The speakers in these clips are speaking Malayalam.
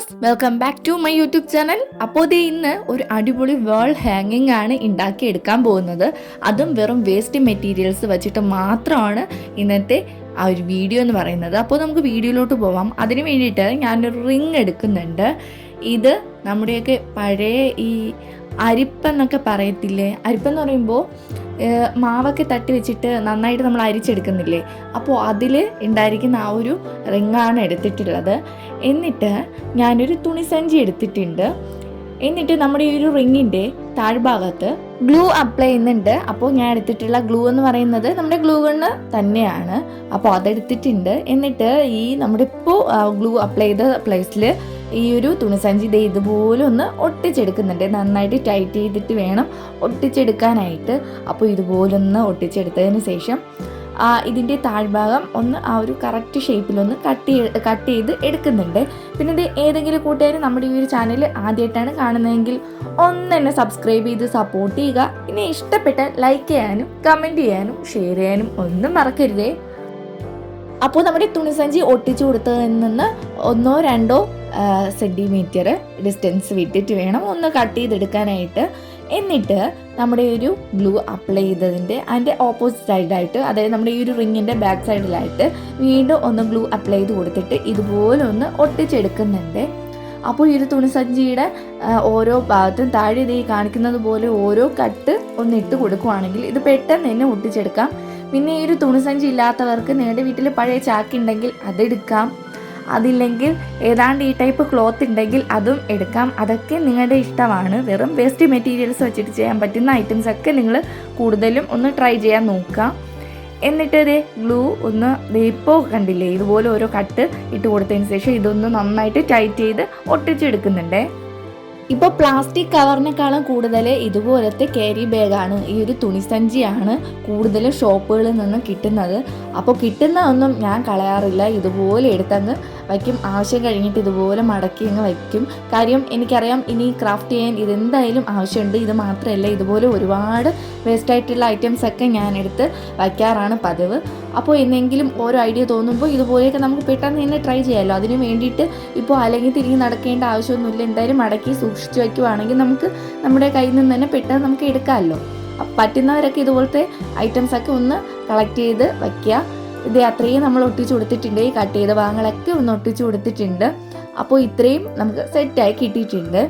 Viewers welcome back to my YouTube channel അപ്പോൾ ദേ ഇന്ന് ഒരു അടിപൊളി വേൾ ഹാങ്ങിങ് ആണ് ഉണ്ടാക്കി എടുക്കാൻ പോകുന്നത്. അതും വെറും വേസ്റ്റ് മെറ്റീരിയൽസ് വെച്ചിട്ട് മാത്രമാണ് ഇന്നത്തെ ആ ഒരു വീഡിയോ എന്ന് പറയുന്നത്. അപ്പോൾ നമുക്ക് വീഡിയോയിലോട്ട് പോവാം. അതിന് വേണ്ടിയിട്ട് ഞാനൊരു റിങ് എടുക്കുന്നുണ്ട്. ഇത് നമ്മുടെയൊക്കെ പഴയ ഈ അരിപ്പെന്നൊക്കെ പറയത്തില്ലേ? അരിപ്പെന്ന് പറയുമ്പോൾ മാവൊക്കെ തട്ടി വെച്ചിട്ട് നന്നായിട്ട് നമ്മൾ അരിച്ചെടുക്കുന്നില്ലേ? അപ്പോൾ അതിൽ ഉണ്ടായിരിക്കുന്ന ആ ഒരു റിങ്ങാണ് എടുത്തിട്ടുള്ളത്. എന്നിട്ട് ഞാനൊരു തുണിസഞ്ചി എടുത്തിട്ടുണ്ട്. എന്നിട്ട് നമ്മുടെ ഈ ഒരു റിങ്ങിന്റെ താഴ്ഭാഗത്ത് ഗ്ലൂ അപ്ലൈ ചെയ്യുന്നുണ്ട്. അപ്പോൾ ഞാൻ എടുത്തിട്ടുള്ള ഗ്ലൂ എന്ന് പറയുന്നത് നമ്മുടെ ഗ്ലൂ ഗണ്ണ് തന്നെയാണ്. അപ്പോൾ അതെടുത്തിട്ടുണ്ട്. എന്നിട്ട് ഈ നമ്മുടെ ഇപ്പോൾ ഗ്ലൂ അപ്ലൈ ചെയ്ത പ്ലേസിൽ ഈ ഒരു തുണിസഞ്ചി ദേ ഇതുപോലെ ഒന്ന് ഒട്ടിച്ചെടുക്കുന്നുണ്ട്. നന്നായിട്ട് ടൈറ്റ് ചെയ്തിട്ട് വേണം ഒട്ടിച്ചെടുക്കാനായിട്ട്. അപ്പോൾ ഇതുപോലെ ഒന്ന് ഒട്ടിച്ചെടുത്തതിന് ശേഷം ഇതിന്റെ താഴ്ഭാഗം ഒന്ന് ആ ഒരു കറക്റ്റ് ഷേപ്പിലൊന്ന് കട്ട് കട്ട് ചെയ്ത് എടുക്കുന്നുണ്ട്. പിന്നെ ഇത് ഏതെങ്കിലും കൂട്ടുകാർ നമ്മുടെ ഈ ഒരു ചാനൽ ആദ്യമായിട്ടാണ് കാണുന്നതെങ്കിൽ ഒന്ന് തന്നെ സബ്സ്ക്രൈബ് ചെയ്ത് സപ്പോർട്ട് ചെയ്യുക. പിന്നെ ഇഷ്ടപ്പെട്ട ലൈക്ക് ചെയ്യാനും കമന്റ് ചെയ്യാനും ഷെയർ ചെയ്യാനും ഒന്നും മറക്കരുതേ. അപ്പോൾ നമ്മുടെ തുണിസഞ്ചി ഒട്ടിച്ചു കൊടുത്തതിൽ നിന്ന് ഒന്നോ രണ്ടോ സെന്റിമീറ്റർ ഡിസ്റ്റൻസ് വിട്ടിട്ട് വേണം ഒന്ന് കട്ട് ചെയ്തെടുക്കാനായിട്ട്. എന്നിട്ട് നമ്മുടെ ഒരു ഗ്ലൂ അപ്ലൈ ചെയ്തതിന്റെ അതിന്റെ ഓപ്പോസിറ്റ് സൈഡായിട്ട് അതായത് നമ്മുടെ ഈ ഒരു റിങ്ങിന്റെ ബാക്ക് സൈഡിലായിട്ട് വീണ്ടും ഒന്ന് ഗ്ലൂ അപ്ലൈ ചെയ്ത് കൊടുത്തിട്ട് ഇതുപോലെ ഒന്ന് ഒട്ടിച്ചെടുക്കുന്നുണ്ട്. അപ്പോൾ ഈ ഒരു തുണിസഞ്ചിയുടെ ഓരോ ഭാഗത്തും താഴെ ഇത് കാണിക്കുന്നത് പോലെ ഓരോ കട്ട് ഒന്ന് ഇട്ട് കൊടുക്കുവാണെങ്കിൽ ഇത് പെട്ടെന്ന് തന്നെ ഒട്ടിച്ചെടുക്കാം. പിന്നെ ഈ ഒരു തുണിസഞ്ചി ഇല്ലാത്തവർക്ക് നിങ്ങളുടെ വീട്ടിൽ പഴയ ചാക്കുണ്ടെങ്കിൽ അതെടുക്കാം. അതില്ലെങ്കിൽ ഏതാണ്ട് ഈ ടൈപ്പ് ക്ലോത്ത് ഉണ്ടെങ്കിൽ അതും എടുക്കാം. അതൊക്കെ നിങ്ങളുടെ ഇഷ്ടമാണ്. വെറും വേസ്റ്റ് മെറ്റീരിയൽസ് വെച്ചിട്ട് ചെയ്യാൻ പറ്റുന്ന ഐറ്റംസ് ഒക്കെ നിങ്ങൾ കൂടുതലും ഒന്ന് ട്രൈ ചെയ്യാൻ നോക്കുക. എന്നിട്ട് ഇത് ഗ്ലൂ ഒന്ന് വേപ്പോ കണ്ടില്ലേ? ഇതുപോലെ ഓരോ കട്ട് ഇട്ട് കൊടുത്തതിന് ശേഷം ഇതൊന്ന് നന്നായിട്ട് ടൈറ്റ് ചെയ്ത് ഒട്ടിച്ചെടുക്കുന്നുണ്ടേ ഇപ്പോൾ പ്ലാസ്റ്റിക് കവറിനേക്കാളും കൂടുതൽ ഇതുപോലത്തെ ക്യാരി ബാഗാണ് ഈ ഒരു തുണിസഞ്ചിയാണ് കൂടുതലും ഷോപ്പുകളിൽ നിന്ന് കിട്ടുന്നത്. അപ്പോൾ കിട്ടുന്ന ഒന്നും ഞാൻ കളയാറില്ല ഇതുപോലെ എടുത്തങ്ങ് വയ്ക്കും. ആവശ്യം കഴിഞ്ഞിട്ട് ഇതുപോലെ മടക്കി അങ്ങ് വയ്ക്കും. കാര്യം എനിക്കറിയാം ഇനി ക്രാഫ്റ്റ് ചെയ്യാൻ ഇതെന്തായാലും ആവശ്യമുണ്ട്. ഇത് മാത്രമല്ല ഇതുപോലെ ഒരുപാട് വേസ്റ്റ് ആയിട്ടുള്ള ഐറ്റംസ് ഒക്കെ ഞാൻ എടുത്ത് വയ്ക്കാറാണ് പതിവ്. അപ്പോൾ എന്നെങ്കിലും ഓരോ ഐഡിയ തോന്നുമ്പോൾ ഇതുപോലെയൊക്കെ നമുക്ക് പെട്ടെന്ന് തന്നെ ട്രൈ ചെയ്യാമല്ലോ അതിന് വേണ്ടിയിട്ട് ഇപ്പോൾ അല്ലെങ്കിൽ തിരിഞ്ഞ് നടക്കേണ്ട ആവശ്യമൊന്നുമില്ല. എന്തായാലും മടക്കി സൂക്ഷിച്ച് വയ്ക്കുവാണെങ്കിൽ നമുക്ക് നമ്മുടെ കയ്യിൽ നിന്ന് തന്നെ പെട്ടെന്ന് നമുക്ക് എടുക്കാമല്ലോ. പറ്റുന്നവരൊക്കെ ഇതുപോലത്തെ ഐറ്റംസ് ഒക്കെ ഒന്ന് കളക്ട് ചെയ്ത് വയ്ക്കുക. ഇത് അത്രയും നമ്മൾ ഒട്ടിച്ചു കൊടുത്തിട്ടുണ്ട്. ഈ കട്ട് ചെയ്ത ഭാഗങ്ങളൊക്കെ ഒന്ന് ഒട്ടിച്ചു കൊടുത്തിട്ടുണ്ട്. അപ്പോൾ ഇത്രയും നമുക്ക് സെറ്റായി കിട്ടിയിട്ടുണ്ട്.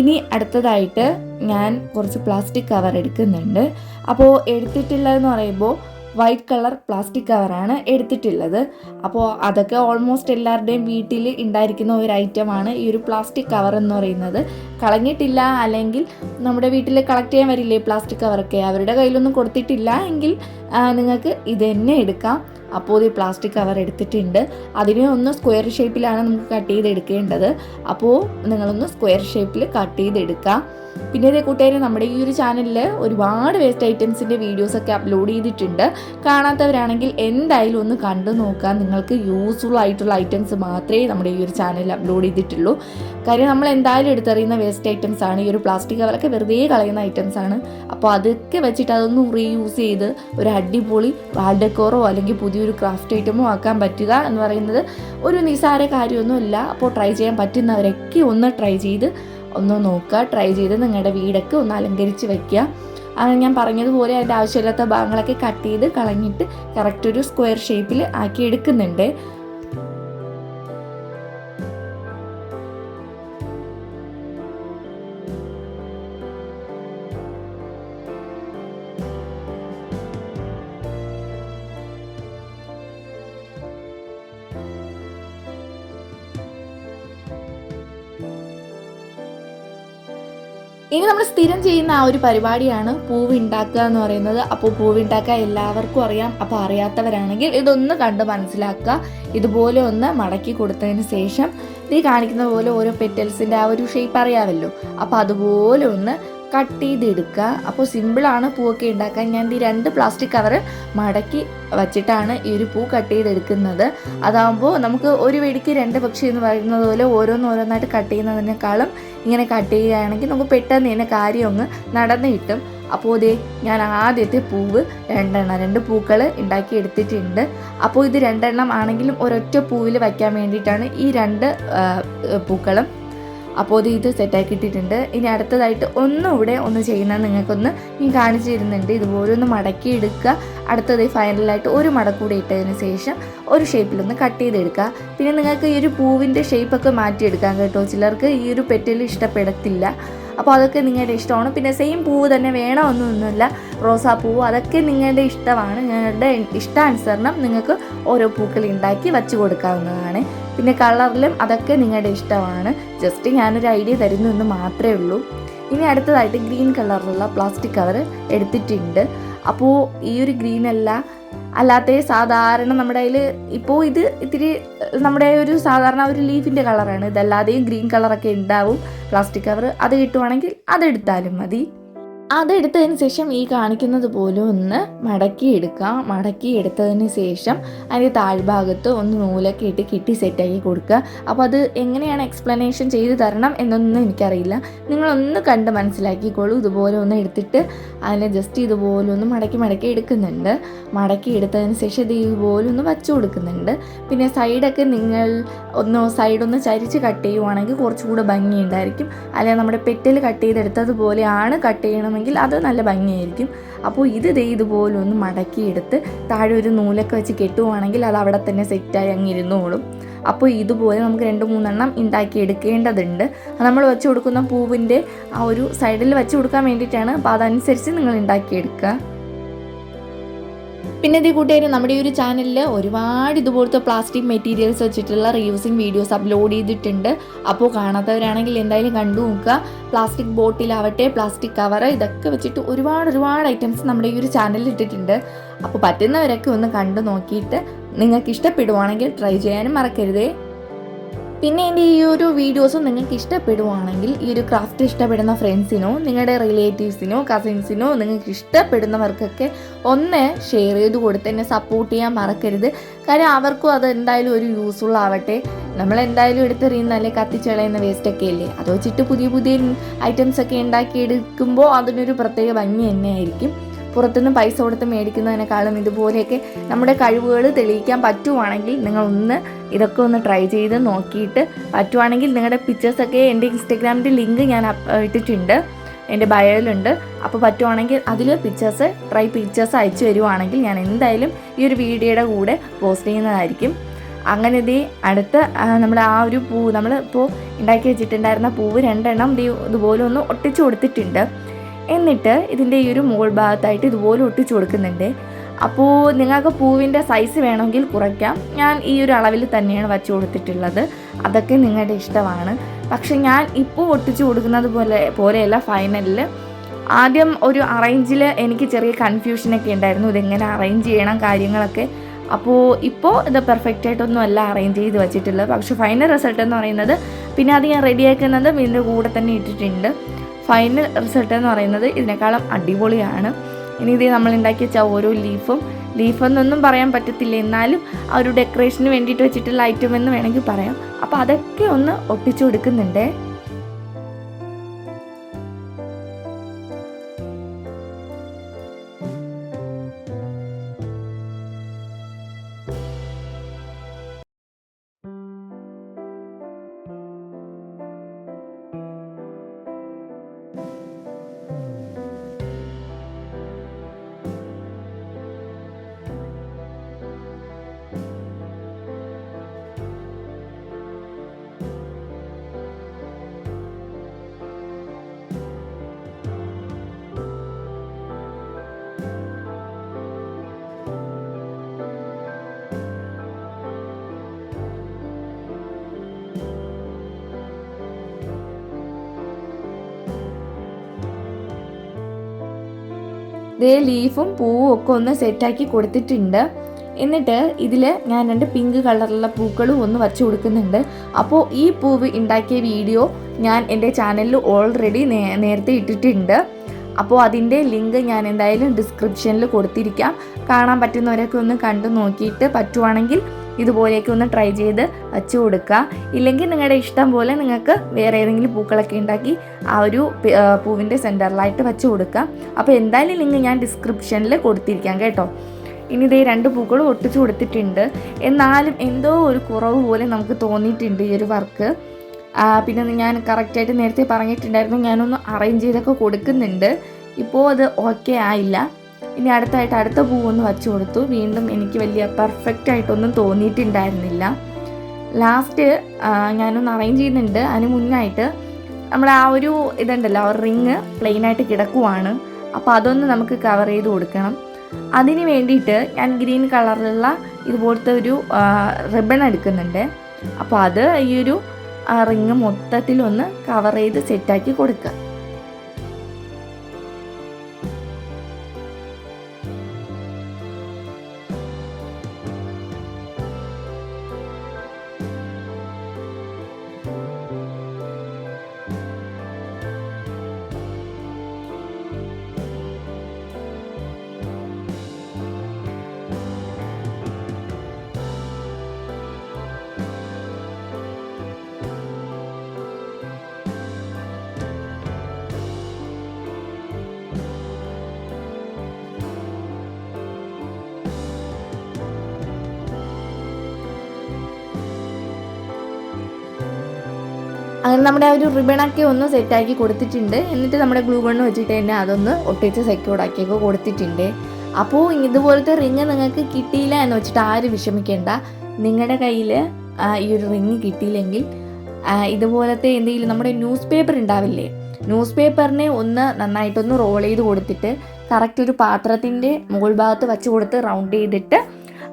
ഇനി അടുത്തതായിട്ട് ഞാൻ കുറച്ച് പ്ലാസ്റ്റിക് കവർ എടുക്കുന്നുണ്ട്. അപ്പോൾ എടുത്തിട്ടുള്ളതെന്ന് പറയുമ്പോൾ വൈറ്റ് കളർ പ്ലാസ്റ്റിക് കവറാണ് എടുത്തിട്ടുള്ളത്. അപ്പോൾ അതൊക്കെ ഓൾമോസ്റ്റ് എല്ലാവരുടെയും വീട്ടിൽ ഉണ്ടായിരിക്കുന്ന ഒരു ഐറ്റമാണ് ഈ ഒരു പ്ലാസ്റ്റിക് കവർ എന്ന് പറയുന്നത്. കളഞ്ഞിട്ടില്ല അല്ലെങ്കിൽ നമ്മുടെ വീട്ടിൽ കളക്ട് ചെയ്യാൻ വരില്ലേ പ്ലാസ്റ്റിക് കവറൊക്കെ അവരുടെ കയ്യിലൊന്നും കൊടുത്തിട്ടില്ല എങ്കിൽ നിങ്ങൾക്ക് ഇത് തന്നെ എടുക്കാം. അപ്പോൾ ഈ പ്ലാസ്റ്റിക് കവർ എടുത്തിട്ടുണ്ട്. അതിനെ ഒന്ന് സ്ക്വയർ ഷേപ്പിലാണ് നമുക്ക് കട്ട് ചെയ്ത് എടുക്കേണ്ടത് അപ്പോൾ നിങ്ങളൊന്ന് സ്ക്വയർ ഷേപ്പിൽ കട്ട് ചെയ്തെടുക്കാം. പിന്നെ ഇതേ കൂട്ടുകാരെ നമ്മുടെ ഈ ഒരു ചാനലിൽ ഒരുപാട് വേസ്റ്റ് ഐറ്റംസിന്റെ വീഡിയോസൊക്കെ അപ്ലോഡ് ചെയ്തിട്ടുണ്ട്. കാണാത്തവരാണെങ്കിൽ എന്തായാലും ഒന്ന് കണ്ടു നോക്കാം. നിങ്ങൾക്ക് യൂസ്ഫുൾ ആയിട്ടുള്ള ഐറ്റംസ് മാത്രമേ നമ്മുടെ ഈ ഒരു ചാനലിൽ അപ്ലോഡ് ചെയ്തിട്ടുള്ളൂ. കാര്യം നമ്മൾ എന്തായാലും എടുത്തെറിയുന്ന വേസ്റ്റ് ഐറ്റംസ് ആണ്. ഈ ഒരു പ്ലാസ്റ്റിക് കവറൊക്കെ വെറുതെ കളയുന്ന ഐറ്റംസ് ആണ്. അപ്പോൾ അതൊക്കെ വെച്ചിട്ട് അതൊന്ന് റീയൂസ് ചെയ്ത് ഒരു അടിപൊളി വാൾഡക്കോറോ അല്ലെങ്കിൽ പുതിയൊരു ക്രാഫ്റ്റ് ഐറ്റമോ ആക്കാൻ പറ്റുക എന്ന് പറയുന്നത് ഒരു നിസാര കാര്യമൊന്നുമില്ല. അപ്പോൾ ട്രൈ ചെയ്യാൻ പറ്റുന്നവരൊക്കെ ഒന്ന് ട്രൈ ചെയ്ത് ഒന്ന് നോക്കുക. ട്രൈ ചെയ്ത് നിങ്ങളുടെ വീടൊക്കെ ഒന്ന് അലങ്കരിച്ച് വയ്ക്കുക അങ്ങനെ ഞാൻ പറഞ്ഞതുപോലെ അതിന്റെ ആവശ്യമില്ലാത്ത ഭാഗങ്ങളൊക്കെ കട്ട് ചെയ്ത് കളഞ്ഞിട്ട് കറക്റ്റ് ഒരു സ്ക്വയർ ഷേപ്പിൽ ആക്കി എടുക്കുന്നുണ്ട്. ഇനി നമ്മൾ സ്ഥിരം ചെയ്യുന്ന ആ ഒരു പരിപാടിയാണ് പൂവുണ്ടാക്കുക എന്ന് പറയുന്നത്. അപ്പോൾ പൂവുണ്ടാക്കുക എല്ലാവർക്കും അറിയാം. അപ്പോൾ അറിയാത്തവരാണെങ്കിൽ ഇതൊന്ന് കണ്ട് മനസ്സിലാക്കുക. ഇതുപോലെ ഒന്ന് മടക്കി കൊടുത്തതിന് ശേഷം ഈ കാണിക്കുന്ന പോലെ ഓരോ പെറ്റൽസിന്റെ ആ ഒരു ഷേപ്പ് അറിയാമല്ലോ. അപ്പോൾ അതുപോലെ ഒന്ന് കട്ട് ചെയ്തെടുക്കുക. അപ്പോൾ സിമ്പിളാണ് പൂവൊക്കെ ഉണ്ടാക്കാൻ. ഞാൻ ഈ രണ്ട് പ്ലാസ്റ്റിക് കവർ മടക്കി വച്ചിട്ടാണ് ഈ ഒരു പൂ കട്ട് ചെയ്തെടുക്കുന്നത്. അതാകുമ്പോൾ നമുക്ക് ഒരു വെടിക്ക് രണ്ട് പക്ഷി എന്ന് പറയുന്നത് പോലെ ഓരോന്നോരോന്നായിട്ട് കട്ട് ചെയ്യുന്നതിനേക്കാളും ഇങ്ങനെ കട്ട് ചെയ്യുകയാണെങ്കിൽ നമുക്ക് പെട്ടെന്ന് തന്നെ കാര്യം നടന്നു കിട്ടും. അപ്പോൾ ഇതേ ഞാൻ ആദ്യത്തെ പൂവ് രണ്ടെണ്ണം രണ്ട് പൂക്കൾ ഉണ്ടാക്കി എടുത്തിട്ടുണ്ട്. അപ്പോൾ ഇത് രണ്ടെണ്ണം ആണെങ്കിലും ഒരൊറ്റ പൂവിൽ വയ്ക്കാൻ വേണ്ടിയിട്ടാണ് ഈ രണ്ട് പൂക്കളും അപ്പോൾ ഇത് ഇത് സെറ്റാക്കി ഇട്ടിട്ടുണ്ട് ഇനി അടുത്തതായിട്ട് ഒന്നുകൂടെ ഒന്ന് ചെയ്യുന്നത് നിങ്ങൾക്കൊന്ന് ഞാൻ കാണിച്ചു തരുന്നുണ്ട്. ഇതുപോലെ ഒന്ന് മടക്കി എടുക്കുക. അടുത്തത് ഫൈനലായിട്ട് ഒരു മടക്കൂടെ ഇട്ടതിന് ശേഷം ഒരു ഷേപ്പിലൊന്ന് കട്ട് ചെയ്തെടുക്കുക. പിന്നെ നിങ്ങൾക്ക് ഈ ഒരു പൂവിന്റെ ഷേപ്പൊക്കെ മാറ്റിയെടുക്കാം കേട്ടോ. ചിലർക്ക് ഈ ഒരു പെറ്റൽ ഇഷ്ടപ്പെടത്തില്ല. അപ്പോൾ അതൊക്കെ നിങ്ങളുടെ ഇഷ്ടമാണ്. പിന്നെ സെയിം പൂവ് തന്നെ വേണമെന്നൊന്നുമില്ല റോസാപ്പൂവ് അതൊക്കെ നിങ്ങളുടെ ഇഷ്ടമാണ്. നിങ്ങളുടെ ഇഷ്ടാനുസരണം നിങ്ങൾക്ക് ഓരോ പൂക്കൾ ഉണ്ടാക്കി വച്ച് കൊടുക്കാവുന്നതാണ്. പിന്നെ കളറിലും അതൊക്കെ നിങ്ങളുടെ ഇഷ്ടമാണ്. ജസ്റ്റ് ഞാനൊരു ഐഡിയ തരുന്നു എന്ന് മാത്രമേ ഉള്ളൂ. ഇനി അടുത്തതായിട്ട് ഗ്രീൻ കളറിലുള്ള പ്ലാസ്റ്റിക് കവർ എടുത്തിട്ടുണ്ട്. അപ്പോൾ ഈ ഒരു ഗ്രീൻ അല്ല. അല്ലാത്ത സാധാരണ നമ്മുടെ കയ്യിൽ ഇപ്പോൾ ഇത് ഇത്തിരി നമ്മുടെ ഒരു സാധാരണ ഒരു ലീഫിന്റെ കളറാണ് ഇതല്ലാതെയും ഗ്രീൻ കളറൊക്കെ ഉണ്ടാവും. പ്ലാസ്റ്റിക് കവർ അത് കിട്ടുവാണെങ്കിൽ അതെടുത്താലും മതി. അതെടുത്തതിന് ശേഷം ഈ കാണിക്കുന്നത് പോലെ ഒന്ന് മടക്കി എടുക്കുക മടക്കി എടുത്തതിന് ശേഷം അതിന്റെ താഴ്ഭാഗത്ത് ഒന്ന് നൂലൊക്കെ ഇട്ട് കിട്ടി സെറ്റാക്കി കൊടുക്കുക. അപ്പോൾ അത് എങ്ങനെയാണ് എക്സ്പ്ലനേഷൻ ചെയ്ത് തരണം എന്നൊന്നും എനിക്കറിയില്ല. നിങ്ങളൊന്ന് കണ്ട് മനസ്സിലാക്കിക്കോളൂ. ഇതുപോലെ ഒന്ന് എടുത്തിട്ട് അതിനെ ജസ്റ്റ് ഇതുപോലെ ഒന്ന് മടക്കി മടക്കി എടുക്കുന്നുണ്ട്. മടക്കി എടുത്തതിന് ശേഷം ഇത് ഇതുപോലെ ഒന്ന് വച്ചു കൊടുക്കുന്നുണ്ട്. പിന്നെ സൈഡൊക്കെ നിങ്ങൾ ഒന്ന് സൈഡൊന്ന് ചരിച്ച് കട്ട് ചെയ്യുവാണെങ്കിൽ കുറച്ചുകൂടെ ഭംഗിയുണ്ടായിരിക്കും. അല്ലെങ്കിൽ നമ്മുടെ പെറ്റൽ കട്ട് ചെയ്തെടുത്തതുപോലെയാണ് കട്ട് ചെയ്യണമെങ്കിൽ അത് നല്ല ഭംഗിയായിരിക്കും. അപ്പോൾ ഇത് ദേ ഇതുപോലെ ഒന്ന് മടക്കിയെടുത്ത് താഴെ ഒരു നൂലൊക്കെ വെച്ച് കെട്ടുവാണെങ്കിൽ അത് അവിടെ തന്നെ സെറ്റായി അങ്ങിരുന്നോളും അപ്പോൾ ഇതുപോലെ നമുക്ക് രണ്ട് മൂന്നെണ്ണം ഉണ്ടാക്കി എടുക്കേണ്ടതുണ്ട്. നമ്മൾ വെച്ച് കൊടുക്കുന്ന പൂവിന്റെ ആ ഒരു സൈഡിൽ വെച്ച് കൊടുക്കാൻ വേണ്ടിയിട്ടാണ്. അപ്പോൾ അതനുസരിച്ച് നിങ്ങൾ ഉണ്ടാക്കിയെടുക്കുക. പിന്നെ ഇതേ കൂട്ടുകാർ നമ്മുടെ ഈ ഒരു ചാനലിൽ ഒരുപാട് ഇതുപോലത്തെ പ്ലാസ്റ്റിക് മെറ്റീരിയൽസ് വെച്ചിട്ടുള്ള റീയൂസിങ് വീഡിയോസ് അപ്ലോഡ് ചെയ്തിട്ടുണ്ട്. അപ്പോൾ കാണാത്തവരാണെങ്കിൽ എന്തായാലും കണ്ടു നോക്കുക. പ്ലാസ്റ്റിക് ബോട്ടിലാവട്ടെ പ്ലാസ്റ്റിക് കവർ ഇതൊക്കെ വെച്ചിട്ട് ഒരുപാട് ഒരുപാട് ഐറ്റംസ് നമ്മുടെ ഈ ഒരു ചാനലിൽ ഇട്ടിട്ടുണ്ട്. അപ്പോൾ പറ്റുന്നവരൊക്കെ ഒന്ന് കണ്ടു നോക്കിയിട്ട് നിങ്ങൾക്ക് ഇഷ്ടപ്പെടുവാണെങ്കിൽ ട്രൈ ചെയ്യാനും മറക്കരുതേ. പിന്നെ എന്റെ ഈ ഒരു വീഡിയോസ് നിങ്ങൾക്ക് ഇഷ്ടപ്പെടുവാണെങ്കിൽ ഈ ഒരു ക്രാഫ്റ്റ് ഇഷ്ടപ്പെടുന്ന ഫ്രണ്ട്സിനോ നിങ്ങളുടെ റിലേറ്റീവ്സിനോ കസിൻസിനോ നിങ്ങൾക്ക് ഇഷ്ടപ്പെടുന്നവർക്കൊക്കെ ഒന്ന് ഷെയർ ചെയ്ത് കൊടുത്ത് എന്നെ സപ്പോർട്ട് ചെയ്യാൻ മറക്കരുത്. കാര്യം അവർക്കും അത് എന്തായാലും ഒരു യൂസ്ഫുൾ ആവട്ടെ. നമ്മൾ എന്തായാലും എടുത്തെറിയുന്ന അല്ലെ കത്തിച്ചളയുന്ന വേസ്റ്റൊക്കെ അല്ലേ? അത് വെച്ചിട്ട് പുതിയ പുതിയ ഐറ്റംസ് ഒക്കെ ഉണ്ടാക്കി എടുക്കുമ്പോൾ അതിനൊരു പ്രത്യേക ഭംഗി തന്നെയായിരിക്കും പുറത്തുനിന്ന് പൈസ കൊടുത്ത് മേടിക്കുന്നതിനേക്കാളും ഇതുപോലെയൊക്കെ നമ്മുടെ കഴിവുകൾ തെളിയിക്കാൻ പറ്റുവാണെങ്കിൽ നിങ്ങളൊന്ന് ഇതൊക്കെ ഒന്ന് ട്രൈ ചെയ്ത് നോക്കിയിട്ട് പറ്റുവാണെങ്കിൽ നിങ്ങളുടെ പിക്ചേഴ്സൊക്കെ എന്റെ ഇൻസ്റ്റഗ്രാമിന്റെ ലിങ്ക് ഞാൻ ഇട്ടിട്ടുണ്ട് എന്റെ ബയോയിലുണ്ട് അപ്പോൾ പറ്റുവാണെങ്കിൽ അതിൽ പിക്ചേഴ്സ് ട്രൈ പിക്ചേഴ്സ് അയച്ചു തരുവാണെങ്കിൽ ഞാൻ എന്തായാലും ഈ ഒരു വീഡിയോയുടെ കൂടെ പോസ്റ്റ് ചെയ്യുന്നതായിരിക്കും. അങ്ങനെ ഇതേ അടുത്ത നമ്മുടെ ആ ഒരു പൂ നമ്മൾ ഇപ്പോൾ ഉണ്ടാക്കി വെച്ചിട്ടുണ്ടായിരുന്ന പൂവ് രണ്ടെണ്ണം ഇതുപോലെ ഒന്ന് ഒട്ടിച്ചു കൊടുത്തിട്ടുണ്ട്. എന്നിട്ട് ഇതിന്റെ ഈ ഒരു മുകൾ ഭാഗത്തായിട്ട് ഇതുപോലെ ഒട്ടിച്ചു കൊടുക്കുന്നുണ്ട്. അപ്പോൾ നിങ്ങൾക്ക് പൂവിന്റെ സൈസ് വേണമെങ്കിൽ കുറയ്ക്കാം. ഞാൻ ഈ ഒരു അളവിൽ തന്നെയാണ് വച്ചു കൊടുത്തിട്ടുള്ളത്. അതൊക്കെ നിങ്ങളുടെ ഇഷ്ടമാണ്. പക്ഷെ ഞാൻ ഇപ്പോൾ ഒട്ടിച്ചു കൊടുക്കുന്നത് പോലെ പോലെയല്ല ഫൈനലിൽ ആദ്യം ഒരു അറേഞ്ചിൽ എനിക്ക് ചെറിയ കൺഫ്യൂഷനൊക്കെ ഉണ്ടായിരുന്നു. ഇതെങ്ങനെ അറേഞ്ച് ചെയ്യണം കാര്യങ്ങളൊക്കെ. അപ്പോൾ ഇപ്പോൾ ഇത് പെർഫെക്റ്റ് ആയിട്ടൊന്നും അല്ല അറേഞ്ച് ചെയ്ത് വെച്ചിട്ടുള്ളത്. പക്ഷേ ഫൈനൽ റിസൾട്ട് എന്ന് പറയുന്നത് പിന്നെ അത് ഞാൻ റെഡിയാക്കുന്നത് ഇതിന്റെ കൂടെ തന്നെ ഇട്ടിട്ടുണ്ട്. ഫൈനൽ റിസൾട്ട് എന്ന് പറയുന്നത് ഇതിനേക്കാളും അടിപൊളിയാണ്. ഇനി ഇത് നമ്മൾ ഉണ്ടാക്കി വെച്ച ഓരോ ലീഫും ലീഫ് എന്നൊന്നും പറയാൻ പറ്റത്തില്ല. എന്നാലും ആ ഒരു ഡെക്കറേഷന് വേണ്ടിയിട്ട് വെച്ചിട്ടുള്ള ഐറ്റം എന്ന് വേണമെങ്കിൽ പറയാം. അപ്പോൾ അതൊക്കെ ഒന്ന് ഒട്ടിച്ചു കൊടുക്കുന്നുണ്ട്. ദേ ലീഫും പൂവും ഒക്കെ ഒന്ന് സെറ്റാക്കി കൊടുത്തിട്ടുണ്ട്. എന്നിട്ട് ഇതിൽ ഞാൻ രണ്ട് പിങ്ക് കളറിലുള്ള പൂക്കളും ഒന്ന് വച്ചു കൊടുക്കുന്നുണ്ട്. അപ്പോൾ ഈ പൂവ് ഉണ്ടാക്കിയ വീഡിയോ ഞാൻ എന്റെ ചാനലിൽ ഓൾറെഡി നേരത്തെ ഇട്ടിട്ടുണ്ട്. അപ്പോൾ അതിന്റെ ലിങ്ക് ഞാൻ എന്തായാലും ഡിസ്ക്രിപ്ഷനിൽ കൊടുത്തിരിക്കാം. കാണാൻ പറ്റുന്നവരൊക്കെ ഒന്ന് കണ്ടു നോക്കിയിട്ട് പറ്റുവാണെങ്കിൽ ഇതുപോലെയൊക്കെ ഒന്ന് ട്രൈ ചെയ്ത് വച്ചു കൊടുക്കുക. ഇല്ലെങ്കിൽ നിങ്ങളുടെ ഇഷ്ടം പോലെ നിങ്ങൾക്ക് വേറെ ഏതെങ്കിലും പൂക്കളൊക്കെ ഉണ്ടാക്കി ആ ഒരു പൂവിന്റെ സെന്ററിലായിട്ട് വെച്ച് കൊടുക്കുക. അപ്പോൾ എന്തായാലും ലിങ്ക് ഞാൻ ഡിസ്ക്രിപ്ഷനിൽ കൊടുത്തിരിക്കാം കേട്ടോ. ഇനി ഇതേ രണ്ട് പൂക്കളും ഒട്ടിച്ചു കൊടുത്തിട്ടുണ്ട്. എന്നാലും എന്തോ ഒരു കുറവ് പോലെ നമുക്ക് തോന്നിയിട്ടുണ്ട് ഈ ഒരു വർക്ക്. പിന്നെ ഞാൻ കറക്റ്റായിട്ട് നേരത്തെ പറഞ്ഞിട്ടുണ്ടായിരുന്നു. ഞാനൊന്ന് അറേഞ്ച് ചെയ്തൊക്കെ കൊടുക്കുന്നുണ്ട്. ഇപ്പോൾ അത് ഓക്കെ ആയില്ല. ഇനി അടുത്തായിട്ട് അടുത്ത പൂവൊന്ന് വച്ചു കൊടുത്തു. വീണ്ടും എനിക്ക് വലിയ പെർഫെക്റ്റ് ആയിട്ടൊന്നും തോന്നിയിട്ടുണ്ടായിരുന്നില്ല. ലാസ്റ്റ് ഞാനൊന്ന് അറേഞ്ച് ചെയ്യുന്നുണ്ട്. അതിന് മുന്നായിട്ട് നമ്മൾ ആ ഒരു ഇതുണ്ടല്ലോ ആ റിങ് പ്ലെയിനായിട്ട് കിടക്കുവാണ്. അപ്പോൾ അതൊന്ന് നമുക്ക് കവർ ചെയ്ത് കൊടുക്കണം. അതിന് വേണ്ടിയിട്ട് ഞാൻ ഗ്രീൻ കളറിലുള്ള ഇതുപോലത്തെ ഒരു റിബൺ എടുക്കുന്നുണ്ട്. അപ്പോൾ അത് ഈ ഒരു റിങ് മൊത്തത്തിലൊന്ന് കവർ ചെയ്ത് സെറ്റാക്കി കൊടുക്കുക. അങ്ങനെ നമ്മുടെ ആ ഒരു റിബണൊക്കെ ഒന്ന് സെറ്റാക്കി കൊടുത്തിട്ടുണ്ട്. എന്നിട്ട് നമ്മുടെ ഗ്ലൂ ഗണ്ണ് വെച്ചിട്ട് തന്നെ അതൊന്ന് ഒട്ടിച്ച് സെക്യൂർഡ് ആക്കിയൊക്കെ കൊടുത്തിട്ടുണ്ട്. അപ്പോൾ ഇതുപോലത്തെ റിങ് നിങ്ങൾക്ക് കിട്ടിയില്ല എന്ന് വെച്ചിട്ട് ആരും വിഷമിക്കേണ്ട. നിങ്ങളുടെ കയ്യിൽ ഈ ഒരു റിങ് കിട്ടിയില്ലെങ്കിൽ ഇതുപോലത്തെ എന്തെങ്കിലും നമ്മുടെ ന്യൂസ് പേപ്പർ ഉണ്ടാവില്ലേ? ന്യൂസ് പേപ്പറിനെ ഒന്ന് നന്നായിട്ടൊന്ന് റോൾ ചെയ്ത് കൊടുത്തിട്ട് കറക്റ്റ് ഒരു പാത്രത്തിന്റെ മുകൾ ഭാഗത്ത് വെച്ച് കൊടുത്ത് റൗണ്ട് ചെയ്തിട്ട്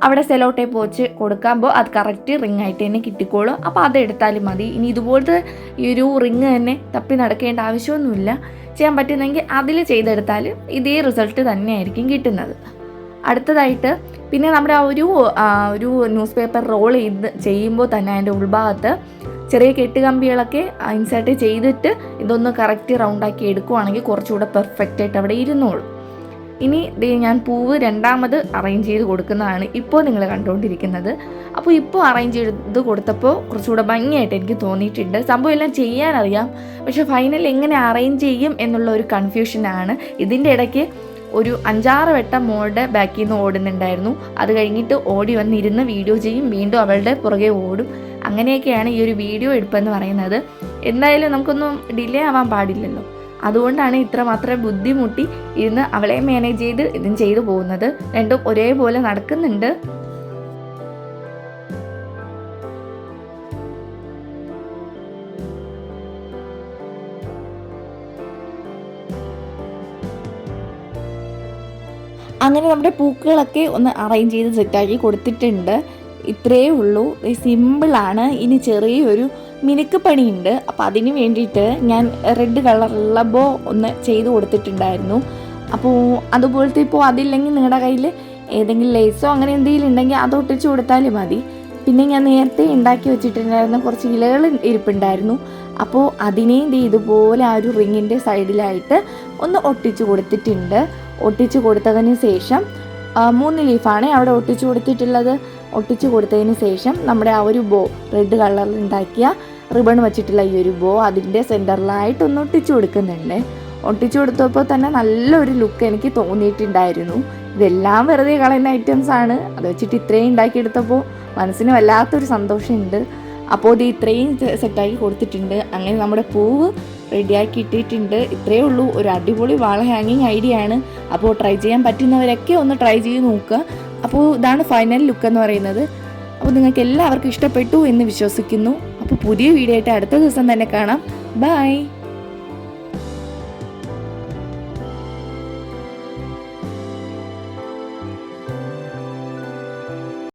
അവിടെ സെലോ ടേപ്പ് വെച്ച് കൊടുക്കുമ്പോൾ അത് കറക്റ്റ് റിംഗ് ആയിട്ട് തന്നെ കിട്ടിക്കോളും. അപ്പോൾ അത് എടുത്താലും മതി. ഇനി ഇതുപോലത്തെ ഈ ഒരു റിങ് തന്നെ തപ്പി നടക്കേണ്ട ആവശ്യമൊന്നുമില്ല. ചെയ്യാൻ പറ്റുന്നെങ്കിൽ അതിൽ ചെയ്തെടുത്താൽ ഇതേ റിസൾട്ട് തന്നെയായിരിക്കും കിട്ടുന്നത്. അടുത്തതായിട്ട് പിന്നെ നമ്മുടെ ആ ഒരു ഒരു ന്യൂസ് പേപ്പർ റോൾ ചെയ്ത് ചെയ്യുമ്പോൾ തന്നെ അതിന്റെ ഉൾഭാഗത്ത് ചെറിയ കെട്ടുകമ്പികളൊക്കെ ഇൻസേർട്ട് ചെയ്തിട്ട് ഇതൊന്ന് കറക്റ്റ് റൗണ്ടാക്കി എടുക്കുവാണെങ്കിൽ കുറച്ചുകൂടെ പെർഫെക്റ്റ് ആയിട്ട് അവിടെ ഇരുന്നോളും. ഇനി ഞാൻ പൂവ് രണ്ടാമത് അറേഞ്ച് ചെയ്ത് കൊടുക്കുന്നതാണ് ഇപ്പോൾ നിങ്ങൾ കണ്ടുകൊണ്ടിരിക്കുന്നത്. അപ്പോൾ ഇപ്പോൾ അറേഞ്ച് ചെയ്ത് കൊടുത്തപ്പോൾ കുറച്ചുകൂടെ ഭംഗിയായിട്ട് എനിക്ക് തോന്നിയിട്ടുണ്ട്. സംഭവം എല്ലാം ചെയ്യാനറിയാം. പക്ഷെ ഫൈനൽ എങ്ങനെ അറേഞ്ച് ചെയ്യും എന്നുള്ള ഒരു കൺഫ്യൂഷനാണ് ഇതിന്റെ ഇടയ്ക്ക് ഒരു അഞ്ചാറ് വട്ടം മോളുടെ ബാക്കിൽ നിന്ന് ഓടുന്നുണ്ടായിരുന്നു. അത് കഴിഞ്ഞിട്ട് ഓടി വന്നിരുന്ന് വീഡിയോ ചെയ്യും. വീണ്ടും അവളുടെ പുറകെ ഓടും. അങ്ങനെയൊക്കെയാണ് ഈ ഒരു വീഡിയോ എടുപ്പെന്ന് പറയുന്നത്. എന്തായാലും നമുക്കൊന്നും ഡിലേ ആവാൻ പാടില്ലല്ലോ. അതുകൊണ്ടാണ് ഇത്രമാത്രം ബുദ്ധിമുട്ടി ഇരുന്ന് അവളെ മാനേജ് ചെയ്ത് ഇതും ചെയ്തു പോകുന്നത്. രണ്ടും ഒരേപോലെ നടക്കുന്നുണ്ട്. അങ്ങനെ നമ്മുടെ പൂക്കളൊക്കെ ഒന്ന് അറേഞ്ച് ചെയ്ത് സെറ്റാക്കി കൊടുത്തിട്ടുണ്ട്. ഇത്രയേ ഉള്ളൂ. സിമ്പിളാണ് ഇനി ചെറിയൊരു മിനുക്ക് പണിയുണ്ട്. അപ്പോൾ അതിന് വേണ്ടിയിട്ട് ഞാൻ റെഡ് കളറുള്ള ബോ ഒന്ന് ചെയ്ത് കൊടുത്തിട്ടുണ്ടായിരുന്നു. അപ്പോൾ അതുപോലത്തെ ഇപ്പോൾ അതില്ലെങ്കിൽ നിങ്ങളുടെ കയ്യിൽ ഏതെങ്കിലും ലേസോ അങ്ങനെ എന്തെങ്കിലും ഉണ്ടെങ്കിൽ അത് ഒട്ടിച്ച് കൊടുത്താലും മതി. പിന്നെ ഞാൻ നേരത്തെ ഉണ്ടാക്കി വെച്ചിട്ടുണ്ടായിരുന്ന കുറച്ച് ഇലകൾ ഇരിപ്പുണ്ടായിരുന്നു. അപ്പോൾ അതിനെയും ഇതുപോലെ ആ ഒരു റിങ്ങിന്റെ സൈഡിലായിട്ട് ഒന്ന് ഒട്ടിച്ചു കൊടുത്തിട്ടുണ്ട്. ഒട്ടിച്ചു കൊടുത്തതിന് ശേഷം മൂന്ന് ലീഫാണ് അവിടെ ഒട്ടിച്ചു കൊടുത്തിട്ടുള്ളത്. ഒട്ടിച്ചു കൊടുത്തതിന് ശേഷം നമ്മുടെ ആ ഒരു ബോ റെഡ് കളറിൽ ഉണ്ടാക്കിയ റിബൺ വെച്ചിട്ടുള്ള ഈ ഒരു ബോ അതിന്റെ സെന്ററിലായിട്ട് ഒന്ന് ഒട്ടിച്ചു കൊടുക്കുന്നുണ്ട്. ഒട്ടിച്ചു കൊടുത്തപ്പോൾ തന്നെ നല്ലൊരു ലുക്ക് എനിക്ക് തോന്നിയിട്ടുണ്ടായിരുന്നു. ഇതെല്ലാം വെറുതെ കളയുന്ന ഐറ്റംസ് ആണ്. അത് വെച്ചിട്ട് ഇത്രയും ഉണ്ടാക്കിയെടുത്തപ്പോൾ മനസ്സിന് വല്ലാത്തൊരു സന്തോഷമുണ്ട്. അപ്പോൾ ഇത് ഇത്രയും സെറ്റാക്കി കൊടുത്തിട്ടുണ്ട്. അങ്ങനെ നമ്മുടെ പൂവ് റെഡിയാക്കി ഇട്ടിട്ടുണ്ട് ഇത്രയേ ഉള്ളൂ. ഒരു അടിപൊളി വാൾ ഹാങ്ങിങ് ഐഡിയ ആണ്. അപ്പോൾ ട്രൈ ചെയ്യാൻ പറ്റുന്നവരൊക്കെ ഒന്ന് ട്രൈ ചെയ്ത് നോക്കുക. അപ്പോൾ ഇതാണ് ഫൈനൽ ലുക്ക് എന്ന് പറയുന്നത്. അപ്പോൾ നിങ്ങൾക്ക് എല്ലാവർക്കും ഇഷ്ടപ്പെട്ടു എന്ന് വിശ്വസിക്കുന്നു. അപ്പോൾ പുതിയ വീഡിയോ ആയിട്ട് അടുത്ത ദിവസം തന്നെ കാണാം. ബൈ